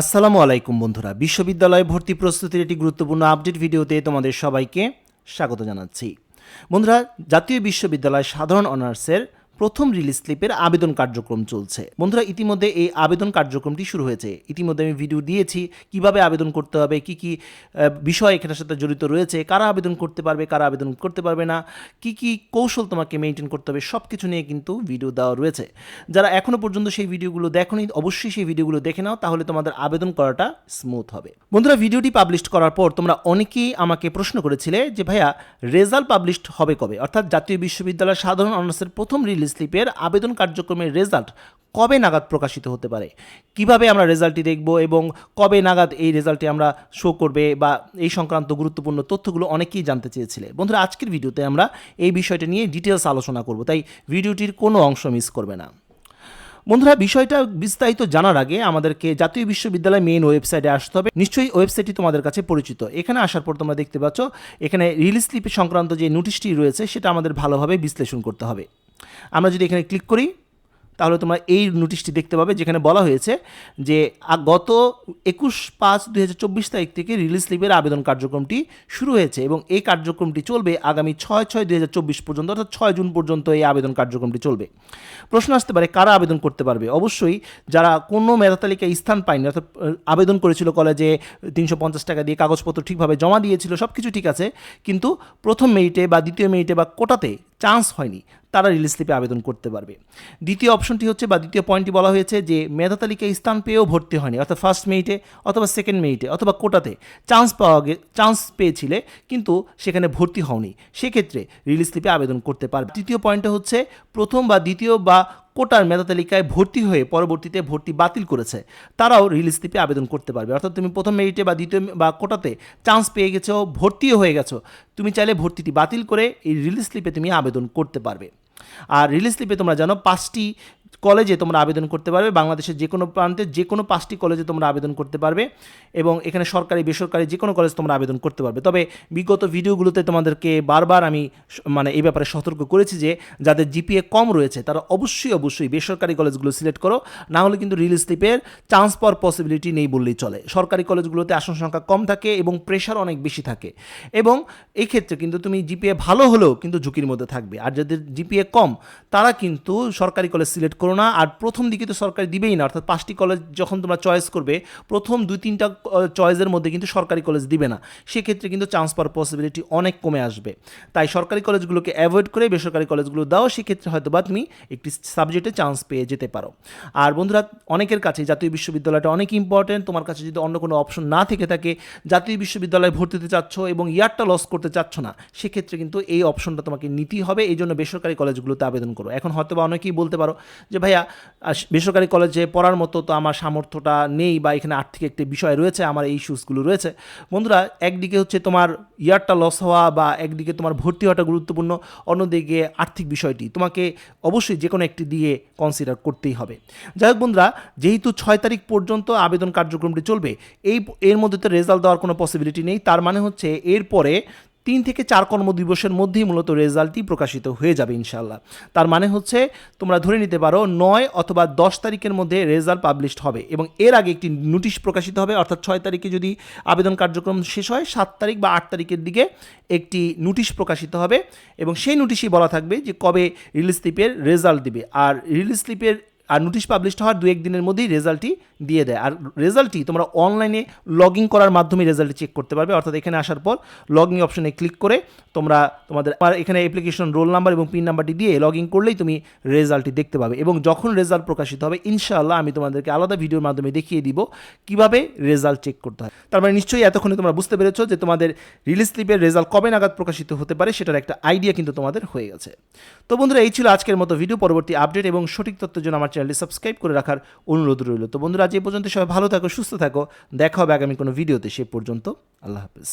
আসসালামু আলাইকুম বন্ধুরা। বিশ্ববিদ্যালয় ভর্তি প্রস্তুতির একটি গুরুত্বপূর্ণ আপডেট ভিডিওতে তোমাদের সবাইকে স্বাগত জানাচ্ছি। বন্ধুরা, জাতীয় বিশ্ববিদ্যালয় সাধারণ অনার্সের প্রথম রিলিজ স্লিপের আবেদন কার্যক্রম চলছে। বন্ধুরা, ইতিমধ্যে এই আবেদন কার্যক্রমটি শুরু হয়েছে। ইতিমধ্যে আমি ভিডিও দিয়েছি, কীভাবে আবেদন করতে হবে, কি কি বিষয় এখানের সাথে জড়িত রয়েছে, কারা আবেদন করতে পারবে, কারা আবেদন করতে পারবে না, কি কি কৌশল তোমাকে মেনটেন করতে হবে সব কিছু নিয়ে কিন্তু ভিডিও দেওয়া রয়েছে। যারা এখনও পর্যন্ত সেই ভিডিওগুলো দেখোনি, অবশ্যই সেই ভিডিওগুলো দেখে নাও, তাহলে তোমাদের আবেদন করাটা স্মুথ হবে। বন্ধুরা ভিডিওটি পাবলিশ করার পর তোমরা অনেকেই আমাকে প্রশ্ন করেছিলে যে, ভাইয়া রেজাল্ট পাবলিশ হবে কবে? অর্থাৎ জাতীয় বিশ্ববিদ্যালয় সাধারণ অনার্সের প্রথম রিলিজ স্লিপের আবেদন কার্যক্রমের রেজাল্ট কবে নাগাদ প্রকাশিত হতে পারে? কীভাবে আমরা রেজাল্টটি দেখব এবং কবে নাগাদ এই রেজাল্টটি আমরা শো করবে বা এই সংক্রান্ত গুরুত্বপূর্ণ তথ্যগুলো অনেকেই জানতে চেয়েছিলে? বন্ধুরা, আজকের ভিডিওতে আমরা এই বিষয়টা নিয়ে ডিটেলস আলোচনা করব, তাই ভিডিওটির কোনো অংশ মিস করবে না। বন্ধুরা, বিষয়টা বিস্তারিত জানার আগে আমাদেরকে জাতীয় বিশ্ববিদ্যালয় মেইন ওয়েবসাইটে আসতে হবে। নিশ্চয়ই ওয়েবসাইটটি তোমাদের কাছে পরিচিত। এখানে আসার পর তোমরা দেখতে পাচ্ছ, এখানে রিলিজ স্লিপ সংক্রান্ত যে নোটিশটি রয়েছে, সেটা আমাদের ভালোভাবে বিশ্লেষণ করতে হবে। আমরা যদি এখানে ক্লিক করি, তাহলে তোমরা এই নোটিশটি দেখতে পাবে যেখানে বলা হয়েছে যে গত একুশ পাঁচ দুই তারিখ থেকে রিলিজ স্লিপের আবেদন কার্যক্রমটি শুরু হয়েছে এবং এই কার্যক্রমটি চলবে আগামী ছয় ছয় দুই পর্যন্ত অর্থাৎ ছয় জুন পর্যন্ত এই আবেদন কার্যক্রমটি চলবে। প্রশ্ন আসতে পারে, কারা আবেদন করতে পারবে? অবশ্যই যারা কোনো মেধা তালিকায় স্থান পায়নি, অর্থাৎ আবেদন করেছিল কলেজে তিনশো পঞ্চাশ টাকা দিয়ে কাগজপত্র ঠিকভাবে জমা দিয়েছিল সব কিছু ঠিক আছে, কিন্তু প্রথম মেরিটে বা দ্বিতীয় মেরিটে বা কোটাতে চান্স হয়নি, তারা রিলিজ স্লিপে আবেদন করতে পারবে। দ্বিতীয় অপশনটি হচ্ছে, বা দ্বিতীয় পয়েন্টটি বলা হয়েছে যে, মেধা তালিকায় স্থান পেয়েও ভর্তি হয়নি, অর্থাৎ ফার্স্ট মেরিটে অথবা সেকেন্ড মেরিটে অথবা কোটাতে চান্স পাওয়া গে চান্স পেয়েছিলে, কিন্তু সেখানে ভর্তি হওনি। সেক্ষেত্রে রিলিজ স্লিপে আবেদন করতে পারবে। তৃতীয় পয়েন্টটা হচ্ছে, প্রথম বা দ্বিতীয় বা কোটার মেধা তালিকায় ভর্তি হয়ে পরবর্তীতে ভর্তি বাতিল করেছে। তারাও রিলিজ স্লিপে আবেদন করতে পারবে। অর্থাৎ তুমি প্রথম মেরিটে বা দ্বিতীয় বা কোটাতে চান্স পেয়ে গেছো, ভর্তিও হয়ে গেছো। তুমি চাইলে ভর্তিটি বাতিল করে এই রিলিজ স্লিপে তুমি আবেদন করতে পারবে। আর রিলিজ স্লিপে তোমরা জানো পাঁচটি কলেজে তোমরা আবেদন করতে পারবে, বাংলাদেশের যে কোনো প্রান্তে যে কোনো পাঁচটি কলেজে তোমরা আবেদন করতে পারবে এবং এখানে সরকারি, বেসরকারি যে কোনো কলেজ তোমরা আবেদন করতে পারবে। তবে বিগত ভিডিওগুলোতে তোমাদেরকে বারবার আমি মানে এই ব্যাপারে সতর্ক করেছি যে, যাদের জিপিএ কম রয়েছে, তারা অবশ্যই অবশ্যই বেসরকারি কলেজগুলো সিলেক্ট করো, না হলে কিন্তু রিলিজ স্লিপের চান্স পাওয়ার পসিবিলিটি নেই বললেই চলে। সরকারি কলেজগুলোতে আসন সংখ্যা কম থাকে এবং প্রেশার অনেক বেশি থাকে। এবং এই ক্ষেত্রে কিন্তু তুমি জিপিএ ভালো হলেও কিন্তু ঝুঁকির মধ্যে থাকবে। আর যাদের জিপিএ কম, তারা কিন্তু সরকারি কলেজ সিলেক্ট করো না আর প্রথম দিকে তো সরকারি দিবেই না, অর্থাৎ পাঁচটি কলেজ যখন তোমরা চয়েস করবে, প্রথম দুই তিনটা চয়েসের মধ্যে কিন্তু সরকারি কলেজ দিবে না। সেক্ষেত্রে কিন্তু চান্স পাওয়ার পসিবিলিটি অনেক কমে আসবে। তাই সরকারি কলেজগুলোকে অ্যাভয়েড করে বেসরকারি কলেজগুলো দাও, সেক্ষেত্রে হয়তো বা তুমি একটি সাবজেক্টে চান্স পেয়ে যেতে পারো। আর বন্ধুরা, অনেকের কাছে জাতীয় বিশ্ববিদ্যালয়টা অনেক ইম্পর্টেন্ট তোমার কাছে যদি অন্য কোনো অপশন না থেকে থাকে, জাতীয় বিশ্ববিদ্যালয়ে ভর্তি হতে চাচ্ছ এবং ইয়ারটা লস করতে চাচ্ছ না, সেক্ষেত্রে কিন্তু এই অপশনটা তোমাকে নিতেই হবে। এই জন্য বেসরকারি কলেজগুলোতে আবেদন করো। এখন হয়তো বা অনেকেই বলতে পারো যে ভাইয়া বেসরকারি কলেজে পড়ার মতো তো আমার সামর্থ্যটা নেই বা এখানে আর্থিক একটি বিষয় রয়েছে, আমার এই ইস্যুসগুলো রয়েছে। বন্ধুরা, একদিকে হচ্ছে তোমার ইয়ারটা লস হওয়া বা একদিকে তোমার ভর্তি হওয়াটা গুরুত্বপূর্ণ, অন্যদিকে আর্থিক বিষয়টি তোমাকে অবশ্যই যে কোনো একটি দিয়ে কনসিডার করতেই হবে। যাই হোক বন্ধুরা, যেহেতু ছয় তারিখ পর্যন্ত আবেদন কার্যক্রমটি চলবে, এই, এর মধ্যে তো রেজাল্ট দেওয়ার কোনো পসিবিলিটি নেই। তার মানে হচ্ছে, এরপরে তিন থেকে চার কর্মদিবসের মধ্যেই মূলত রেজাল্টটি প্রকাশিত হয়ে যাবে ইনশাল্লাহ তার মানে হচ্ছে, তোমরা ধরে নিতে পারো, নয় অথবা দশ তারিখের মধ্যে রেজাল্ট পাবলিশড হবে এবং এর আগে একটি নোটিশ প্রকাশিত হবে, অর্থাৎ ছয় তারিখে যদি আবেদন কার্যক্রম শেষ হয়, সাত তারিখ বা আট তারিখের দিকে একটি নোটিশ প্রকাশিত হবে এবং সেই নোটিশেই বলা থাকবে যে কবে রিলিজ স্লিপের রেজাল্ট দিবে। আর রিলিজ স্লিপের আর নোটিশ পাবলিশড হওয়ার দু একদিনের মধ্যেই রেজাল্টটি দিয়ে দেয়। আর রেজাল্টটি তোমরা অনলাইনে লগ ইন করার মাধ্যমে রেজাল্টটি চেক করতে পারবে। অর্থাৎ এখানে আসার পর লগ ইন অপশনে ক্লিক করে তোমরা তোমাদের এখানে অ্যাপ্লিকেশন রোল নাম্বার এবং পিন নাম্বারটি দিয়ে লগ ইন করলেই তুমি রেজাল্টটি দেখতে পাবে এবং যখন রেজাল্ট প্রকাশিত হবে, ইনশাআল্লাহ আমি তোমাদেরকে আলাদা ভিডিওর মাধ্যমে দেখিয়ে দিব কীভাবে রেজাল্ট চেক করতে হয়। তার মানে নিশ্চয়ই এতক্ষণে তোমরা বুঝতে পেরেছ যে তোমাদের রিলিজ স্লিপের রেজাল্ট কবে নাগাদ প্রকাশিত হতে পারে, সেটার একটা আইডিয়া কিন্তু তোমাদের হয়ে গেছে। তো বন্ধুরা, এই ছিল আজকের মতো ভিডিও পরবর্তী আপডেট এবং সঠিক তথ্যের জন্য আমার চ্যানেলটি সাবস্ক্রাইব করে রাখার অনুরোধ রইল। তো বন্ধুরা, আজ এই পর্যন্ত সবাই ভালো থাকো, সুস্থ থাকো। দেখা হবে আগামী কোনো ভিডিওতে। সে পর্যন্ত আল্লাহ হাফেজ।